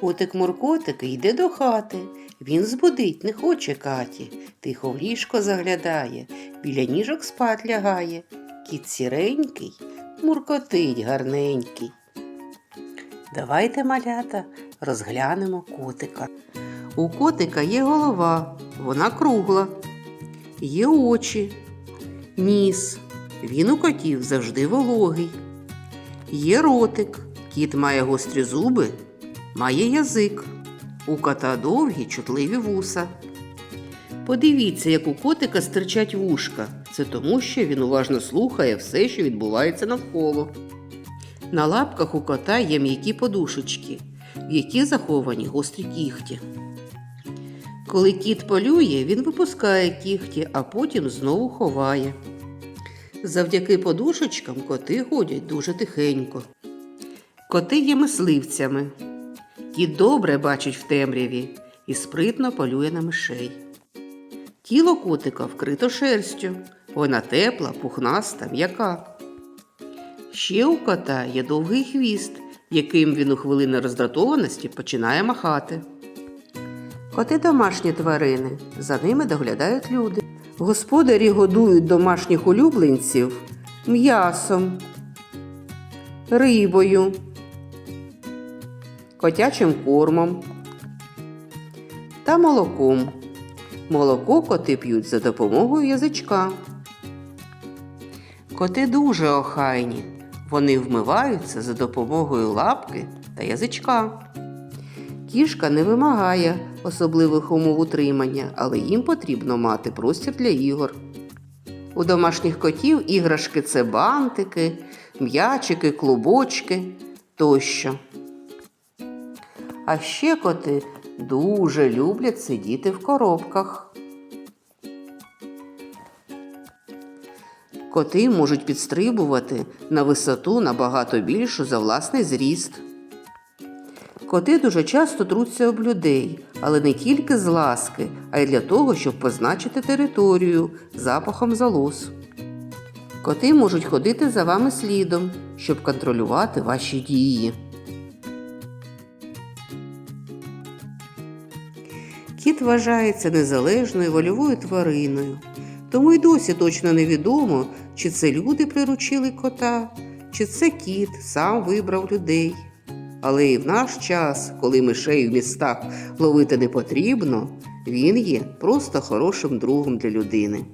Котик Муркотик йде до хати. Він збудить не хоче Каті. Тихо в ліжко заглядає, біля ніжок спать лягає. Кіт сіренький, муркотить гарненький. Давайте, малята, розглянемо котика. У котика є голова, вона кругла, є очі, ніс. Він у котів завжди вологий. Є ротик, кіт має гострі зуби, має язик. У кота довгі чутливі вуса. Подивіться, як у котика стирчать вушка. Це тому, що він уважно слухає все, що відбувається навколо. На лапках у кота є м'які подушечки, в які заховані гострі кігті. Коли кіт полює, він випускає кігті, а потім знову ховає. Завдяки подушечкам коти ходять дуже тихенько. Коти є мисливцями. Кіт добре бачить в темряві і спритно полює на мишей. Тіло котика вкрито шерстю, вона тепла, пухнаста, м'яка. Ще у кота є довгий хвіст, яким він у хвилини роздратованості починає махати. Коти домашні тварини, за ними доглядають люди. Господарі годують домашніх улюбленців м'ясом, рибою, котячим кормом та молоком. Молоко коти п'ють за допомогою язичка. Коти дуже охайні. Вони вмиваються за допомогою лапки та язичка. Кішка не вимагає особливих умов утримання, але їм потрібно мати простір для ігор. У домашніх котів іграшки це бантики, м'ячики, клубочки тощо. А ще коти дуже люблять сидіти в коробках. Коти можуть підстрибувати на висоту набагато більшу за власний зріст. Коти дуже часто труться об людей, але не тільки з ласки, а й для того, щоб позначити територію запахом залоз. Коти можуть ходити за вами слідом, щоб контролювати ваші дії. Кіт вважається незалежною вольовою твариною, тому й досі точно невідомо, чи це люди приручили кота, чи це кіт сам вибрав людей. Але і в наш час, коли мишей в містах ловити не потрібно, він є просто хорошим другом для людини.